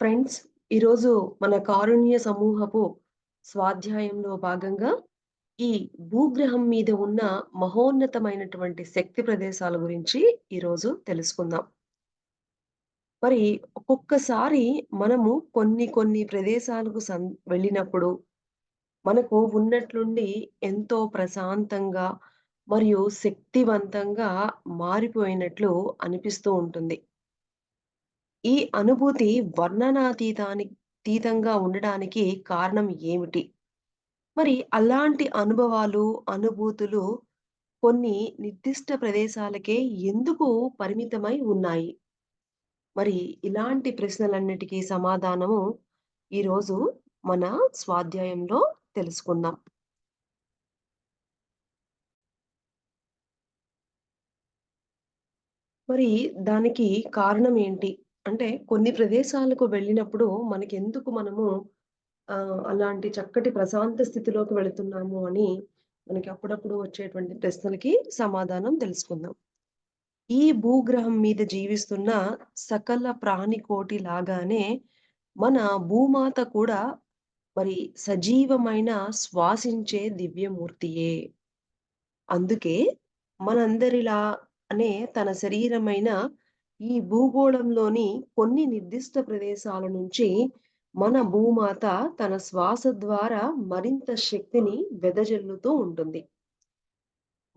Friends, ఈరోజు మన కారుణ్య సమూహపు స్వాధ్యాయంలో భాగంగా, ఈ భూగ్రహం మీద ఉన్న మహోన్నతమైనటువంటి శక్తి ప్రదేశాల గురించి ఈరోజు తెలుసుకుందాం. మరి ఒక్కొక్కసారి మనము కొన్ని కొన్ని ప్రదేశాలకు సం వెళ్ళినప్పుడు, మనకు ఉన్నట్లుండి ఎంతో ప్రశాంతంగా మరియు శక్తివంతంగా మారిపోయినట్లు అనిపిస్తూ ఉంటుంది. ఈ అనుభూతి వర్ణనాతీతాని తీతంగా ఉండడానికి కారణం ఏమిటి? మరి అలాంటి అనుభవాలు, అనుభూతులు కొన్ని నిర్దిష్ట ప్రదేశాలకే ఎందుకు పరిమితమై ఉన్నాయి? మరి ఇలాంటి ప్రశ్నలన్నిటికీ సమాధానము ఈరోజు మన స్వాధ్యాయంలో తెలుసుకుందాం. మరి దానికి కారణం ఏంటి? అంటే కొన్ని ప్రదేశాలకు వెళ్ళినప్పుడు మనకెందుకు మనము అలాంటి చక్కటి ప్రశాంత స్థితిలోకి వెళుతున్నాము అని మనకి అప్పుడప్పుడు వచ్చేటువంటి ప్రశ్నలకి సమాధానం తెలుసుకుందాం. ఈ భూగ్రహం మీద జీవిస్తున్న సకల ప్రాణికోటి లాగానే మన భూమాత కూడా మరి సజీవమైన శ్వాసించే దివ్యమూర్తియే. అందుకే మనందరిలానే తన శరీరమైన ఈ భూగోళంలోని కొన్ని నిర్దిష్ట ప్రదేశాల నుంచి మన భూమాత తన శ్వాస ద్వారా మరింత శక్తిని వెదజల్లుతూ ఉంటుంది.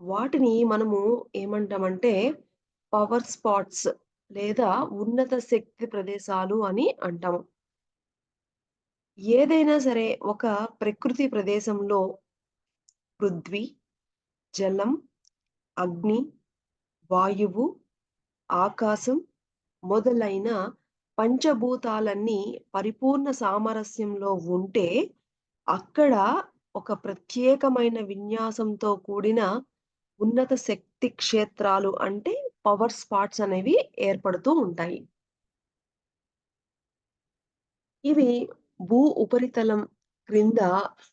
వాటిని మనము ఏమంటామంటే పవర్ స్పాట్స్ లేదా ఉన్నత శక్తి ప్రదేశాలు అని అంటాము. ఏదైనా సరే ఒక ప్రకృతి ప్రదేశంలో పృథ్వీ, జలం, అగ్ని, వాయువు, ఆకాశం మొదలైన పంచభూతాలన్నీ పరిపూర్ణ సామరస్యంలో ఉంటే, అక్కడ ఒక ప్రత్యేకమైన విన్యాసంతో కూడిన ఉన్నత శక్తి క్షేత్రాలు అంటే పవర్ స్పాట్స్ అనేవి ఏర్పడుతూ ఉంటాయి. ఇవి భూ ఉపరితలం క్రింద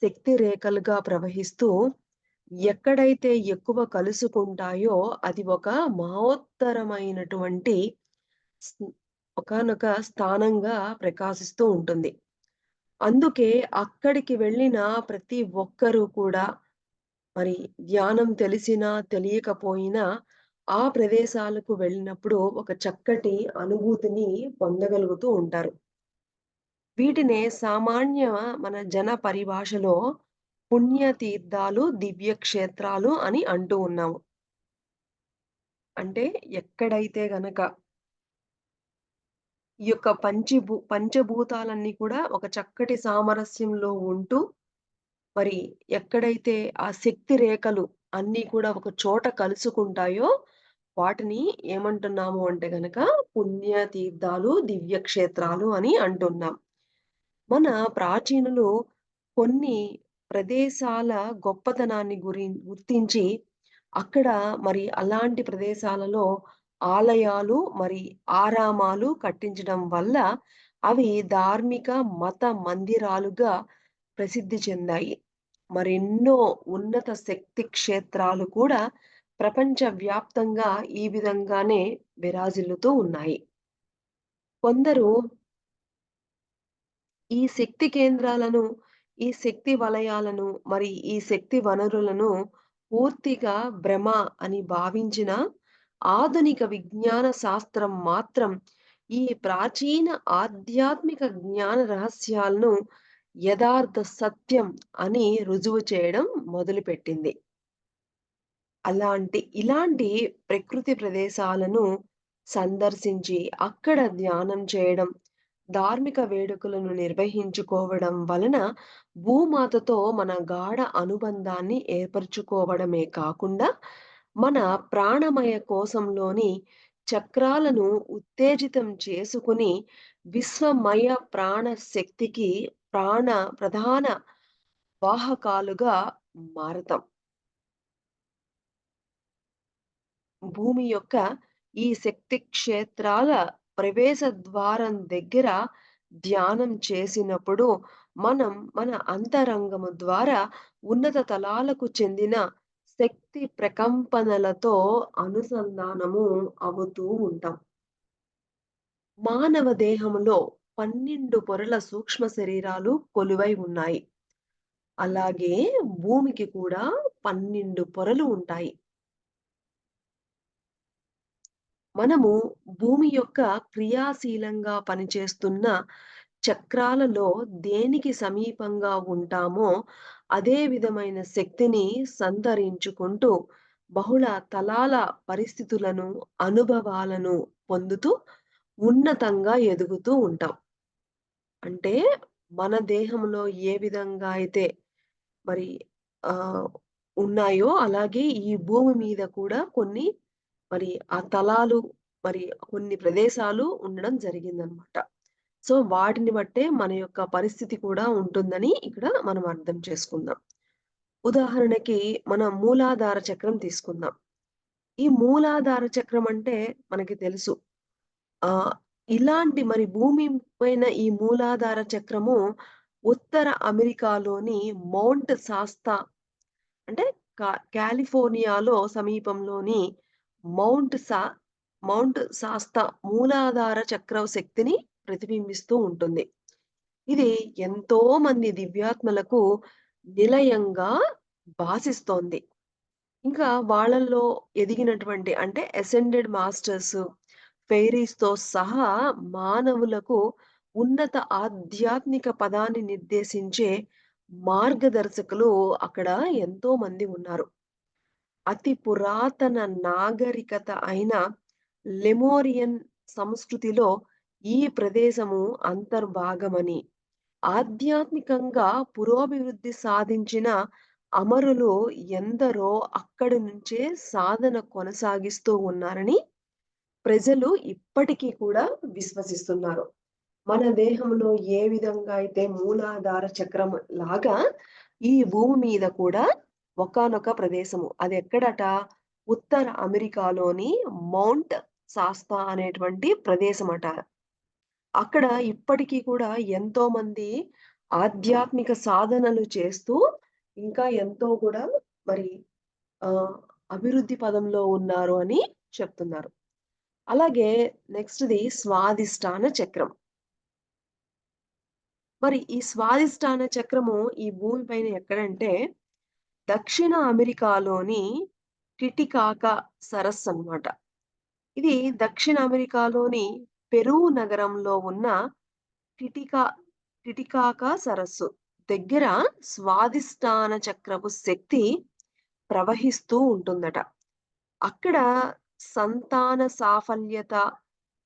శక్తి రేఖలుగా ప్రవహిస్తూ ఎక్కడైతే ఎక్కువ కలుసుకుంటాయో అది ఒక మహోత్తరమైనటువంటి ఒకనొక ఒకానొక స్థానంగా ప్రకాశిస్తూ ఉంటుంది. అందుకే అక్కడికి వెళ్ళిన ప్రతి ఒక్కరు కూడా మరి ధ్యానం తెలిసినా, తెలియకపోయినా ఆ ప్రదేశాలకు వెళ్ళినప్పుడు ఒక చక్కటి అనుభూతిని పొందగలుగుతూ ఉంటారు. వీటినే సామాన్య మన జన పరిభాషలో పుణ్యతీర్థాలు, దివ్యక్షేత్రాలు అని అంటూ ఉన్నాము. అంటే ఎక్కడైతే గనక ఈ యొక్క పంచభూ పంచభూతాలన్నీ కూడా ఒక చక్కటి సామరస్యంలో ఉంటూ, మరి ఎక్కడైతే ఆ శక్తి రేఖలు అన్నీ కూడా ఒక చోట కలుసుకుంటాయో, వాటిని ఏమంటున్నాము అంటే గనక పుణ్యతీర్థాలు, దివ్యక్షేత్రాలు అని అంటున్నాం. మన ప్రాచీనులు కొన్ని ప్రదేశాల గొప్పతనాన్ని గురి గుర్తించి, అక్కడ మరి అలాంటి ప్రదేశాలలో ఆలయాలు, మరి ఆరామాలు కట్టించడం వల్ల అవి ధార్మిక, మత మందిరాలుగా ప్రసిద్ధి చెందాయి. మరెన్నో ఉన్నత శక్తి క్షేత్రాలు కూడా ప్రపంచవ్యాప్తంగా ఈ విధంగానే విరాజిల్లుతూ ఉన్నాయి. కొందరు ఈ శక్తి కేంద్రాలను, ఈ శక్తి వలయాలను, మరి ఈ శక్తి వనరులను పూర్తిగా భ్రమ అని భావించిన ఆధునిక విజ్ఞాన శాస్త్రం మాత్రం ఈ ప్రాచీన ఆధ్యాత్మిక జ్ఞాన రహస్యాలను యథార్థ సత్యం అని రుజువు చేయడం మొదలుపెట్టింది. అలాంటి ఇలాంటి ప్రకృతి ప్రదేశాలను సందర్శించి అక్కడ ధ్యానం చేయడం, ధార్మిక వేడుకలను నిర్వహించుకోవడం వలన భూమాతతో మన గాఢ అనుబంధాన్ని ఏర్పరుచుకోవడమే కాకుండా, మన ప్రాణమయ కోశంలోని చక్రాలను ఉత్తేజితం చేసుకుని విశ్వమయ ప్రాణ శక్తికి ప్రాణ ప్రధాన వాహకాలుగా మారతాం. భూమి యొక్క ఈ శక్తి క్షేత్రాల ప్రవేశ ద్వారం దగ్గర ధ్యానం చేసినప్పుడు, మనం మన అంతరంగము ద్వారా ఉన్నత తలాలకు చెందిన శక్తి ప్రకంపనలతో అనుసంధానము అవుతూ ఉంటాం. మానవ దేహంలో పన్నెండు పొరల సూక్ష్మ శరీరాలు కొలువై ఉన్నాయి. అలాగే భూమికి కూడా 12 పొరలు ఉంటాయి. మనము భూమి యొక్క క్రియాశీలంగా పనిచేస్తున్న చక్రాలలో దేనికి సమీపంగా ఉంటామో, అదే విధమైన శక్తిని సంతరించుకుంటూ బహుళ తలాల పరిస్థితులను, అనుభవాలను పొందుతూ ఉన్నతంగా ఎదుగుతూ ఉంటాం. అంటే మన దేహంలో ఏ విధంగా అయితే మరి ఉన్నాయో అలాగే ఈ భూమి మీద కూడా కొన్ని మరి ఆ తలాలు మరి కొన్ని ప్రదేశాలు ఉండడం జరిగిందనమాట. సో, వాటిని బట్టే మన యొక్క పరిస్థితి కూడా ఉంటుందని ఇక్కడ మనం అర్థం చేసుకుందాం. ఉదాహరణకి మనం మూలాధార చక్రం తీసుకుందాం. ఈ మూలాధార చక్రం అంటే మనకి తెలుసు. ఆ ఇలాంటి మరి భూమి పైన ఈ మూలాధార చక్రము ఉత్తర అమెరికాలోని మౌంట్ సాస్తా అంటే కాలిఫోర్నియాలో సమీపంలోని మౌంట్ సా మౌంట్ సాస్త మూలాధార చక్ర శక్తిని ప్రతిబింబిస్తూ ఉంటుంది. ఇది ఎంతో మంది దివ్యాత్మలకు నిలయంగా భాసిస్తోంది. ఇంకా వాళ్ళల్లో ఎదిగినటువంటి అంటే అసెండెడ్ మాస్టర్స్, ఫెయిరీస్‌తో సహా మానవులకు ఉన్నత ఆధ్యాత్మిక పదాన్ని నిర్దేశించే మార్గదర్శకులు అక్కడ ఎంతో మంది ఉన్నారు. అతి పురాతన నాగరికత అయిన లెమోరియన్ సంస్కృతిలో ఈ ప్రదేశము అంతర్భాగమని, ఆధ్యాత్మికంగా పురోభివృద్ధి సాధించిన అమరులు ఎందరో అక్కడి నుంచే సాధన కొనసాగిస్తూ ఉన్నారని ప్రజలు ఇప్పటికీ కూడా విశ్వసిస్తున్నారు. మన దేహంలో ఏ విధంగా అయితే మూలాధార చక్రం లాగా ఈ భూమి మీద కూడా ఒకానొక ప్రదేశము. అది ఎక్కడట ఉత్తర అమెరికాలోని మౌంట్ సాస్తా అనేటువంటి ప్రదేశం అట అక్కడ ఇప్పటికీ కూడా ఎంతో మంది ఆధ్యాత్మిక సాధనలు చేస్తూ, ఇంకా ఎంతో కూడా మరి ఆ అభివృద్ధి పదంలో ఉన్నారు అని చెప్తున్నారు. అలాగే నెక్స్ట్‌ది స్వాదిష్టాన చక్రం. మరి ఈ స్వాదిష్టాన చక్రము ఈ భూమి పైన ఎక్కడంటే, దక్షిణ అమెరికాలోని టిటికాక సరస్సు అనమాట ఇది దక్షిణ అమెరికాలోని పెరూ నగరంలో ఉన్న టిటికా టిటికాక సరస్సు దగ్గర స్వాదిష్టాన చక్రపు శక్తి ప్రవహిస్తూ ఉంటుందట. అక్కడ సంతాన సాఫల్యత,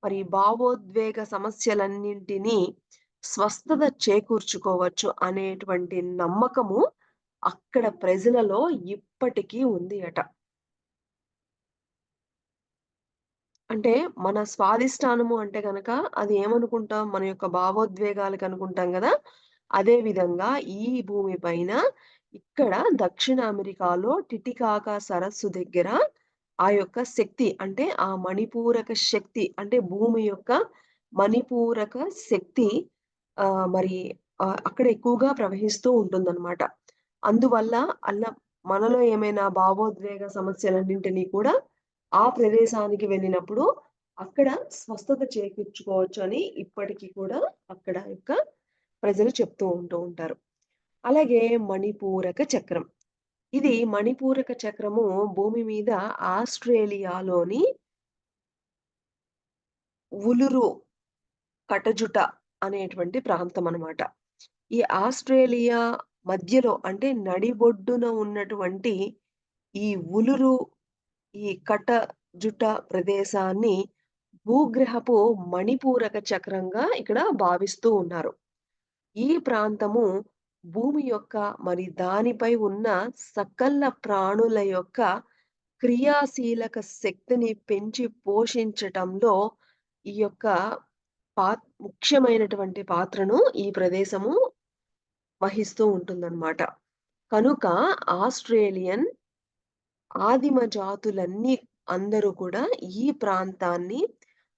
మరి భావోద్వేగ సమస్యలన్నింటినీ స్వస్థత చేకూర్చుకోవచ్చు అనేటువంటి నమ్మకము అక్కడ ప్రజలలో ఇప్పటికీ ఉంది అట. అంటే మన స్వాదిష్టానము అంటే కనుక అది ఏమనుకుంటాం? మన యొక్క భావోద్వేగాలకు అనుకుంటాం కదా అదే విధంగా ఈ భూమి పైన ఇక్కడ దక్షిణ అమెరికాలో టిటికాకా సరస్సు దగ్గర ఆ యొక్క శక్తి అంటే ఆ మణిపూరక శక్తి అంటే భూమి యొక్క మణిపూరక శక్తి ఆ మరి అక్కడ ఎక్కువగా ప్రవహిస్తూ ఉంటుందన్నమాట అందువల్ల అల్ల మనలో ఏమైనా భావోద్వేగ సమస్యలన్నింటినీ కూడా ఆ ప్రదేశానికి వెళ్ళినప్పుడు అక్కడ స్వస్థత చేకూర్చుకోవచ్చు అని ఇప్పటికీ కూడా అక్కడ యొక్క ప్రజలు చెప్తూ ఉంటూ ఉంటారు. అలాగే మణిపూరక చక్రం. ఇది మణిపూరక చక్రము భూమి మీద ఆస్ట్రేలియాలోని ఉలురు కటజుట అనేటువంటి ప్రాంతం అనమాట. ఈ ఆస్ట్రేలియా మధ్యలో అంటే నడిబొడ్డున ఉన్నటువంటి ఈ ఉలురు, ఈ కట జుట ప్రదేశాన్ని భూగ్రహపు మణిపూరక చక్రంగా ఇక్కడ భావిస్తూ ఉన్నారు. ఈ ప్రాంతము భూమి యొక్క మరి దానిపై ఉన్న సకల ప్రాణుల యొక్క క్రియాశీలక శక్తిని పెంచి పోషించటంలో ఈ యొక్క పా ముఖ్యమైనటువంటి పాత్రను ఈ ప్రదేశము వహిస్తూ ఉంటుందన్నమాట. కనుక ఆస్ట్రేలియన్ ఆదిమ జాతులన్నీ అందరూ కూడా ఈ ప్రాంతాన్ని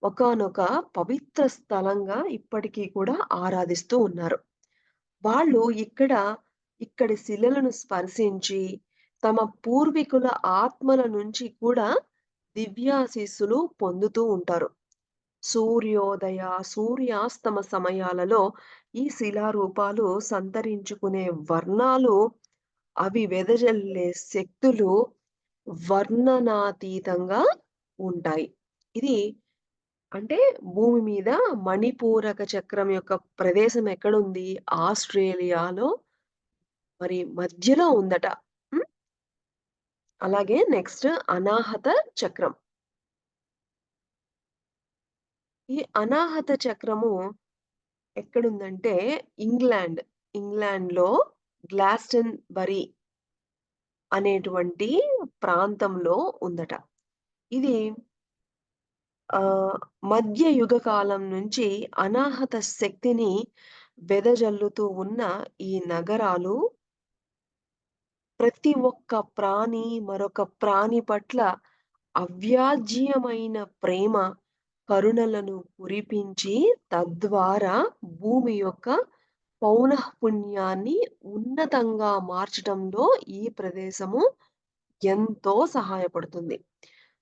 ఒకానొక పవిత్ర స్థలంగా ఇప్పటికీ కూడా ఆరాధిస్తూ ఉన్నారు. వాళ్ళు ఇక్కడ ఇక్కడి శిలలను స్పర్శించి తమ పూర్వీకుల ఆత్మల నుంచి కూడా దివ్యాశీస్సులు పొందుతూ ఉంటారు. సూర్యోదయ, సూర్యాస్తమ సమయాలలో ఈ శిలారూపాలు సంతరించుకునే వర్ణాలు, అవి వెదజల్లే శక్తులు వర్ణనాతీతంగా ఉంటాయి. ఇది అంటే భూమి మీద మణిపూరక చక్రం యొక్క ప్రదేశం ఎక్కడుంది? ఆస్ట్రేలియాలో మరి మధ్యలో ఉందట. అలాగే నెక్స్ట్ అనాహత చక్రం. ఈ అనాహత చక్రము ఎక్కడుందంటే ఇంగ్లాండ్, ఇంగ్లాండ్‌లో గ్లాస్టన్‌బరీ అనేటువంటి ప్రాంతంలో ఉందట. ఇది మధ్య యుగ కాలం నుంచి అనాహత శక్తిని వెదజల్లుతూ ఉన్న ఈ నగరాలు ప్రతి ఒక్క ప్రాణి, మరొక ప్రాణి పట్ల అవ్యాజ్యమైన ప్రేమ, కరుణలను కురిపించి తద్వారా భూమి యొక్క పౌనఃపుణ్యాన్ని ఉన్నతంగా మార్చటంలో ఈ ప్రదేశము ఎంతో సహాయపడుతుంది.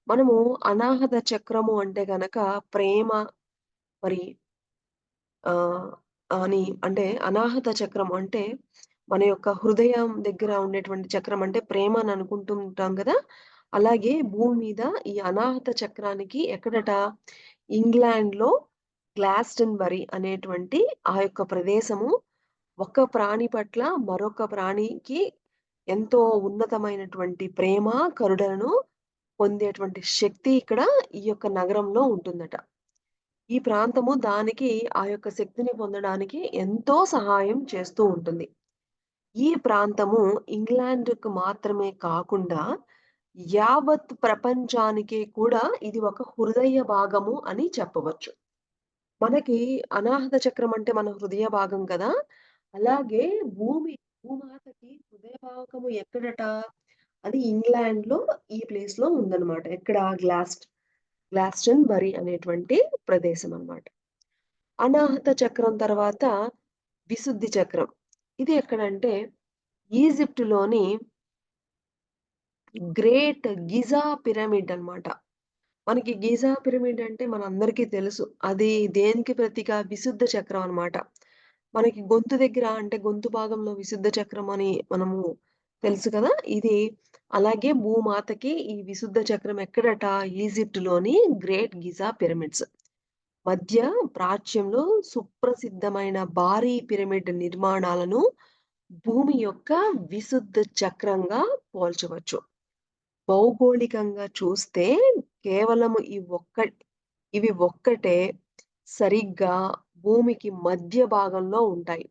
మనము అనాహత చక్రము అంటే గనక ప్రేమ మరి ఆ అని అంటే అనాహత చక్రం అంటే మన యొక్క హృదయం దగ్గర ఉండేటువంటి చక్రం అంటే ప్రేమ అని అనుకుంటూ ఉంటాం అలాగే భూమి మీద ఈ అనాహత చక్రానికి ఎక్కడట ఇంగ్లాండ్‌లో గ్లాస్టన్‌బరీ అనేటువంటి ఆ యొక్క ప్రదేశము ఒక ప్రాణి పట్ల మరొక ప్రాణికి ఎంతో ఉన్నతమైనటువంటి ప్రేమ, కరుడలను పొందేటువంటి శక్తి ఇక్కడ ఈ యొక్క నగరంలో ఉంటుందట. ఈ ప్రాంతము దానికి ఆ యొక్క శక్తిని పొందడానికి ఎంతో సహాయం చేస్తూ ఉంటుంది. ఈ ప్రాంతము ఇంగ్లాండ్‌కు మాత్రమే కాకుండా యావత్ ప్రపంచానికి కూడా ఇది ఒక హృదయ భాగము అని చెప్పవచ్చు. మనకి అనాహత చక్రం అంటే మన హృదయ భాగం కదా! అలాగే భూమి భూమాతకి హృదయ భాగము ఎక్కడట? అది ఇంగ్లాండ్లో ఈ ప్లేస్లో ఉందన్నమాట. ఎక్కడ? గ్లాస్ట్ బరి అనేటువంటి ప్రదేశం అన్నమాట. అనాహత చక్రం తర్వాత విశుద్ధి చక్రం. ఇది ఎక్కడంటే ఈజిప్టులోని గ్రేట్ గిజా పిరమిడ్ అన్నమాట. మనకి గిజా పిరమిడ్ అంటే మన అందరికీ తెలుసు. అది దేనికి ప్రతీక? విశుద్ధ చక్రం అన్నమాట. మనకి గొంతు దగ్గర అంటే గొంతు భాగంలో విశుద్ధ చక్రం అని మనము తెలుసు కదా! ఇది అలాగే భూమాతకి ఈ విశుద్ధ చక్రం ఎక్కడట? ఈజిప్ట్‌లోని గ్రేట్ గిజా పిరమిడ్స్. మధ్య ప్రాచ్యంలో సుప్రసిద్ధమైన భారీ పిరమిడ్ నిర్మాణాలను భూమి యొక్క విశుద్ధ చక్రంగా పోల్చవచ్చు. భౌగోళికంగా చూస్తే కేవలము ఈ ఒక్క ఇవి ఒక్కటే సరిగ్గా భూమికి మధ్య భాగంలో ఉంటాయి.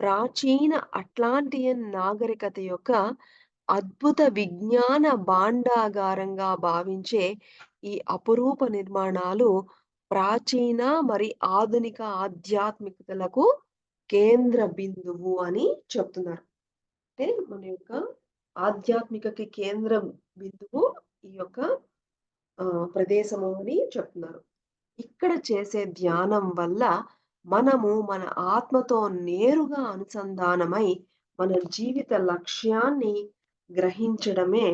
ప్రాచీన అట్లాంటియన్ నాగరికత యొక్క అద్భుత విజ్ఞాన భాండాగారంగా భావించే ఈ అపురూప నిర్మాణాలు ప్రాచీన మరి ఆధునిక ఆధ్యాత్మికతలకు కేంద్ర బిందువు అని చెప్తున్నారు. అంటే మన యొక్క ఆధ్యాత్మికకి కేంద్రం బిందువు ఈ యొక్క ప్రదేశము అని చెప్తున్నారు. ఇక్కడ చేసే ధ్యానం వల్ల మనము మన ఆత్మతో నేరుగా అనుసంధానమై మన జీవిత లక్ష్యాన్ని గ్రహించడమే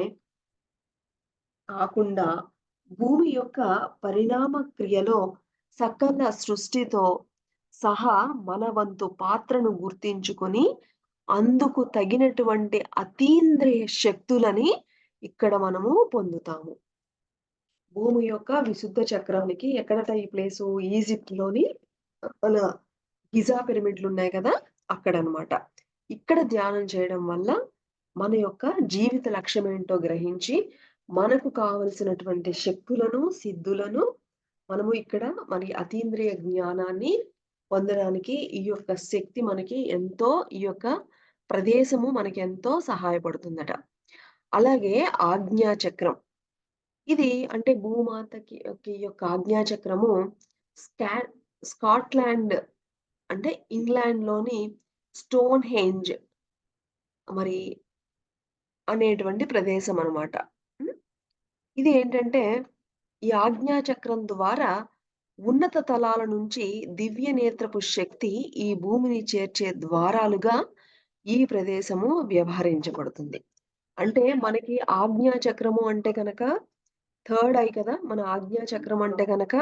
కాకుండా భూమి యొక్క పరిణామ క్రియలో సకల సృష్టితో సహా మన వంతు పాత్రను గుర్తించుకొని అందుకు తగినటువంటి అతీంద్రియ శక్తులని ఇక్కడ మనము పొందుతాము. భూమి యొక్క విశుద్ధ చక్రానికి ఎక్కడట ఈ ప్లేసు? ఈజిప్ట్‌లోని మన గిజా పిరమిడ్లు ఉన్నాయి కదా! అక్కడ అనమాట ఇక్కడ ధ్యానం చేయడం వల్ల మన యొక్క జీవిత లక్ష్యం ఏంటో గ్రహించి, మనకు కావాల్సినటువంటి శక్తులను, సిద్ధులను మనము ఇక్కడ మరి అతీంద్రియ జ్ఞానాన్ని పొందడానికి ఈ యొక్క శక్తి మనకి ఎంతో ఈ యొక్క ప్రదేశము మనకెంతో సహాయపడుతుందట. అలాగే ఆజ్ఞా చక్రం. ఇది అంటే భూమాతకి యొక్క ఈ యొక్క ఆజ్ఞా చక్రము స్కా స్కాట్లాండ్ అంటే ఇంగ్లాండ్‌లోని స్టోన్‌హెంజ్ మరి అనేటువంటి ప్రదేశం అనమాట ఇది ఏంటంటే ఈ ఆజ్ఞా చక్రం ద్వారా ఉన్నత తలాల నుంచి దివ్య నేత్రపు శక్తి ఈ భూమిని చేర్చే ద్వారాలుగా ఈ ప్రదేశము వ్యవహరించబడుతుంది. అంటే మనకి ఆజ్ఞా చక్రము అంటే కనుక థర్డ్ ఐ కదా! మన ఆజ్ఞా చక్రం అంటే కనుక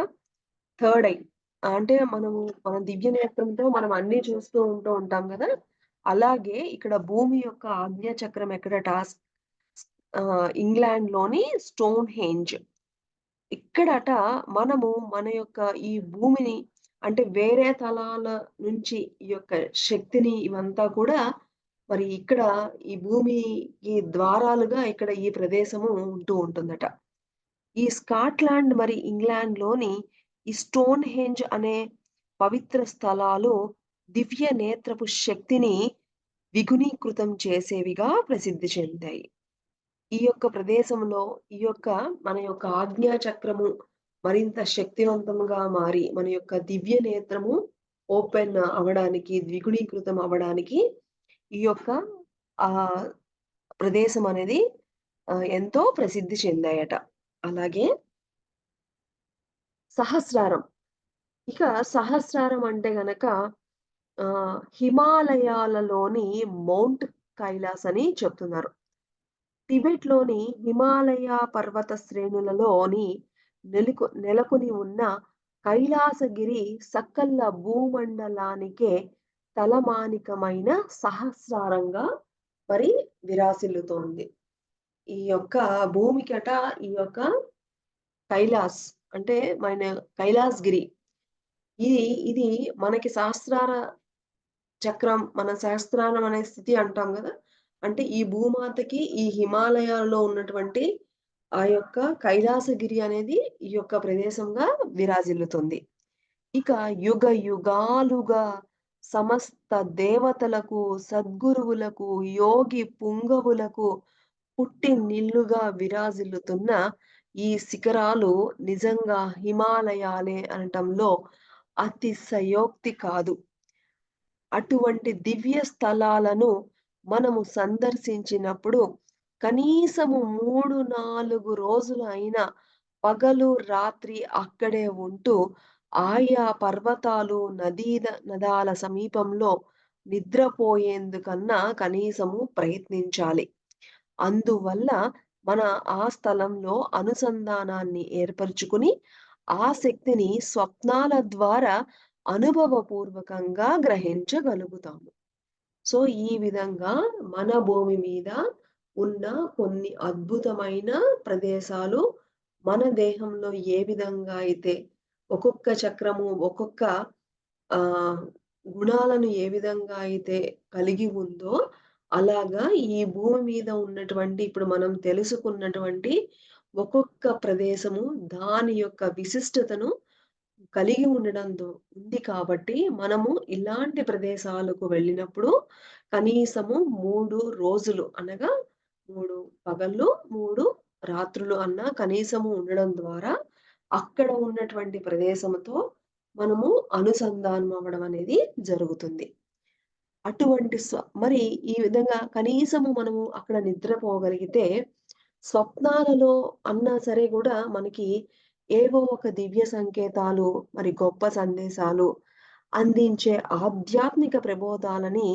థర్డ్ ఐ. అంటే మనము మన దివ్య నేత్రంతో మనం అన్ని చూస్తూ ఉంటూ ఉంటాం కదా అలాగే ఇక్కడ భూమి యొక్క ఆజ్ఞా చక్రం ఎక్కడ టాస్లోని స్టోన్ హేంజ్ ఇక్కడట మనము మన యొక్క ఈ భూమిని అంటే వేరే తలాల నుంచి ఈ యొక్క శక్తిని ఇవంతా కూడా మరి ఇక్కడ ఈ భూమికి ద్వారాలుగా ఇక్కడ ఈ ప్రదేశము ఉంటూ ఉంటుందట. ఈ స్కాట్లాండ్ మరి ఇంగ్లాండ్లోని ఈ స్టోన్ హెంజ్ అనే పవిత్ర స్థలాలు దివ్య నేత్రపు శక్తిని విగుణీకృతం చేసేవిగా ప్రసిద్ధి చెందాయి. ఈ యొక్క ప్రదేశంలో ఈ యొక్క మన యొక్క ఆజ్ఞా చక్రము మరింత శక్తివంతంగా మారి మన యొక్క దివ్య నేత్రము ఓపెన్ అవ్వడానికి, ద్విగుణీకృతం అవ్వడానికి ఈ యొక్క ఆ ప్రదేశం అనేది ఎంతో ప్రసిద్ధి చెందాయట. అలాగే సహస్రారం. ఇక సహస్రారం అంటే గనక హిమాలయాలలోని మౌంట్ కైలాస్ అని చెప్తున్నారు. టిబెట్‌లోని హిమాలయ పర్వత శ్రేణులలోని నెలకు నెలకొని ఉన్న కైలాసగిరి సక్కల్ల భూమండలానికే తలమానికమైన సహస్రారంగా మరి విరాసిల్లుతోంది. ఈ యొక్క భూమికట ఈ యొక్క కైలాస్ అంటే మన కైలాసగిరి. ఇది ఇది మనకి సహస్రార చక్రం మన సహస్రారం అనే స్థితి అంటాం కదా అంటే ఈ భూమాతకి ఈ హిమాలయాల్లో ఉన్నటువంటి ఆ యొక్క కైలాసగిరి అనేది ఈ యొక్క ప్రదేశంగా విరాజిల్లుతుంది. ఇక యుగ యుగాలుగా సమస్త దేవతలకు, సద్గురువులకు, యోగి పుంగవులకు పుట్టినిల్లుగా విరాజిల్లుతున్న ఈ శిఖరాలు నిజంగా హిమాలయాలే అనటంలో అతిశయోక్తి కాదు. అటువంటి దివ్య స్థలాలను మనము సందర్శించినప్పుడు కనీసము 3, 4 రోజులు అయినా పగలు, రాత్రి అక్కడే ఉంటూ ఆయా పర్వతాలు, నదీద నదాల సమీపంలో నిద్రపోయేందుకన్నా కనీసము ప్రయత్నించాలి. అందువల్ల మన ఆ స్థలంలో అనుసంధానాన్ని ఏర్పరుచుకుని, ఆ శక్తిని స్వప్నాల ద్వారా అనుభవపూర్వకంగా గ్రహించగలుగుతాము. సో, ఈ విధంగా మన భూమి మీద ఉన్న కొన్ని అద్భుతమైన ప్రదేశాలు మన దేహంలో ఏ విధంగా అయితే ఒక్కొక్క చక్రము, ఒక్కొక్క ఆ గుణాలను ఏ విధంగా అయితే కలిగి ఉందో, అలాగా ఈ భూమి మీద ఉన్నటువంటి ఇప్పుడు మనం తెలుసుకున్నటువంటి ఒక్కొక్క ప్రదేశము దాని యొక్క విశిష్టతను కలిగి ఉండడంతో ఉంది కాబట్టి, మనము ఇలాంటి ప్రదేశాలకు వెళ్ళినప్పుడు కనీసము మూడు రోజులు అనగా మూడు పగళ్ళు, మూడు రాత్రులు అన్నా కనీసము ఉండడం ద్వారా అక్కడ ఉన్నటువంటి ప్రదేశంతో మనము అనుసంధానం అవ్వడం అనేది జరుగుతుంది. అటువంటి స్వ మరి ఈ విధంగా కనీసము మనము అక్కడ నిద్రపోగలిగితే స్వప్నాలలో అన్నా సరే కూడా మనకి ఏవో ఒక దివ్య సంకేతాలు, మరి గొప్ప సందేశాలు అందించే ఆధ్యాత్మిక ప్రబోధాలని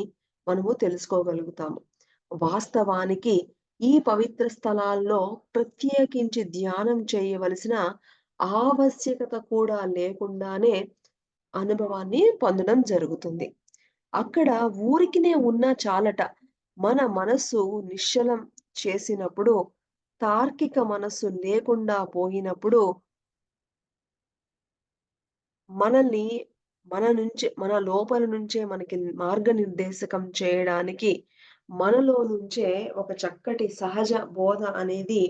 మనము తెలుసుకోగలుగుతాము. వాస్తవానికి ఈ పవిత్ర స్థలాల్లో ప్రత్యేకించి ధ్యానం చేయవలసిన ఆవశ్యకత కూడా లేకుండానే అనుభవాన్ని పొందడం జరుగుతుంది. అక్కడ ఊరికినే ఉన్నా చాలట. మన మనస్సు నిశ్చలం చేసినప్పుడు, తార్కిక మనస్సు లేకుండా పోయినప్పుడు మనల్ని మన నుంచి మన లోపల నుంచే మనకి మార్గనిర్దేశకం చేయడానికి మనలో నుంచే ఒక చక్కటి సహజ బోధ అనేది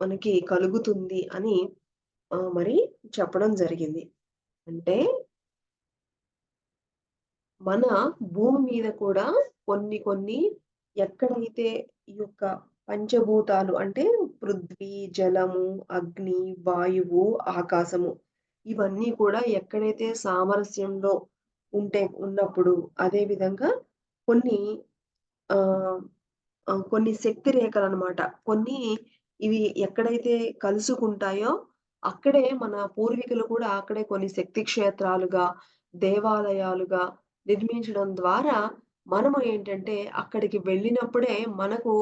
మనకి కలుగుతుంది అని మరి చెప్పడం జరిగింది. అంటే మన భూమి మీద కూడా కొన్ని కొన్ని ఎక్కడైతే ఈ యొక్క పంచభూతాలు అంటే పృథ్వీ, జలము, అగ్ని, వాయువు, ఆకాశము ఇవన్నీ కూడా ఎక్కడైతే సామరస్యంలో ఉంటే ఉన్నప్పుడు అదే విధంగా కొన్ని కొన్ని శక్తి రేఖలు అనమాట కొన్ని ఇవి ఎక్కడైతే కలుసుకుంటాయో అక్కడే మన పూర్వీకులు కూడా అక్కడే కొన్ని శక్తి క్షేత్రాలుగా, దేవాలయాలుగా నిర్మించడం ద్వారా మనము ఏంటంటే అక్కడికి వెళ్ళినప్పుడే మనకు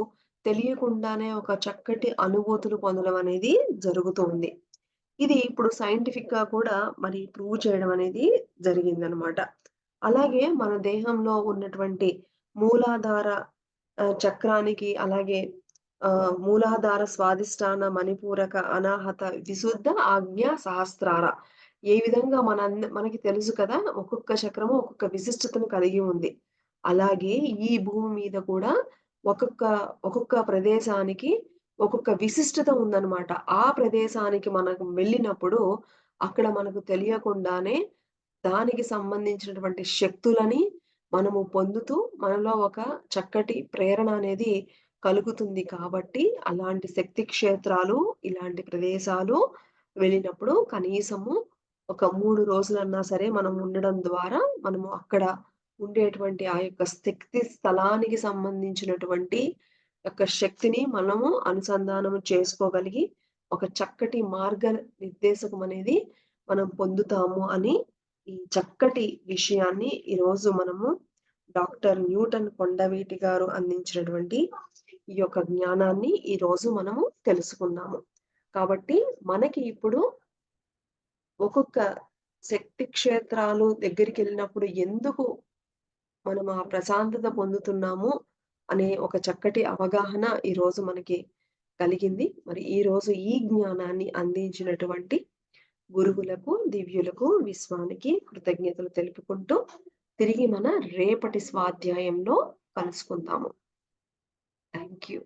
తెలియకుండానే ఒక చక్కటి అనుభూతులు పొందడం అనేది జరుగుతుంది ఇది ఇప్పుడు సైంటిఫిక్‌గా కూడా మరి ప్రూవ్ చేయడం అనేది జరిగిందనమాట. అలాగే మన దేహంలో ఉన్నటువంటి మూలాధార చక్రానికి అలాగే ఆ మూలాధార స్వాదిష్టాన మణిపూరక అనాహత విశుద్ధ ఆజ్ఞ సహస్రార. ఏ విధంగా మన మనకి తెలుసు కదా! ఒక్కొక్క చక్రము ఒక్కొక్క విశిష్టతను కలిగి ఉంది. అలాగే ఈ భూమి మీద కూడా ఒక్కొక్క ఒక్కొక్క ప్రదేశానికి ఒక్కొక్క విశిష్టత ఉందన్నమాట. ఆ ప్రదేశానికి మనకు వెళ్ళినప్పుడు అక్కడ మనకు తెలియకుండానే దానికి సంబంధించినటువంటి శక్తులని మనము పొందుతూ మనలో ఒక చక్కటి ప్రేరణ అనేది కలుగుతుంది కాబట్టి అలాంటి శక్తి క్షేత్రాలు, ఇలాంటి ప్రదేశాలు వెళ్ళినప్పుడు కనీసము ఒక మూడు రోజులన్నా సరే మనం ఉండడం ద్వారా మనము అక్కడ ఉండేటువంటి ఆ యొక్క శక్తి స్థలానికి సంబంధించినటువంటి యొక్క శక్తిని మనము అనుసంధానం చేసుకోగలిగి, ఒక చక్కటి మార్గ నిర్దేశకం అనేది మనం పొందుతాము అని ఈ చక్కటి విషయాన్ని ఈరోజు మనము డాక్టర్ న్యూటన్ కొండవీటి గారు అందించినటువంటి ఈ యొక్క జ్ఞానాన్ని ఈరోజు మనము తెలుసుకున్నాము. కాబట్టి మనకి ఇప్పుడు ఒక్కొక్క శక్తి క్షేత్రాలు దగ్గరికి వెళ్ళినప్పుడు ఎందుకు మనం ఆ ప్రశాంతత పొందుతున్నాము అనే ఒక చక్కటి అవగాహన ఈరోజు మనకి కలిగింది. మరి ఈరోజు ఈ జ్ఞానాన్ని అందించినటువంటి గురువులకు, దివ్యులకు, విశ్వానికి కృతజ్ఞతలు తెలుపుకుంటూ తిరిగి మన రేపటి స్వాధ్యాయంలో కలుసుకుందాము. Thank you.